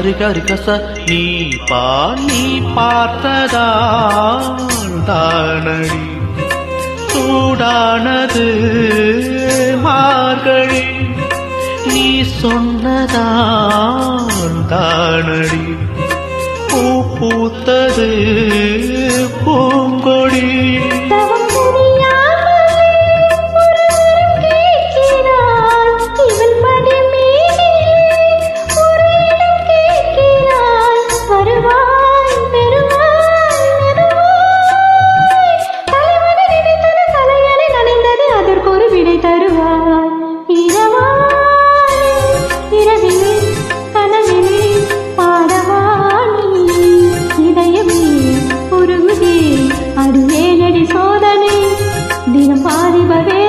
கரு நீ பா நீ பார்த்ததால் தானடி சூடானது மார்கழி நீ சொன்னதான் தானடி பூ பூத்தது சோதனை. தினம் பாதிபவே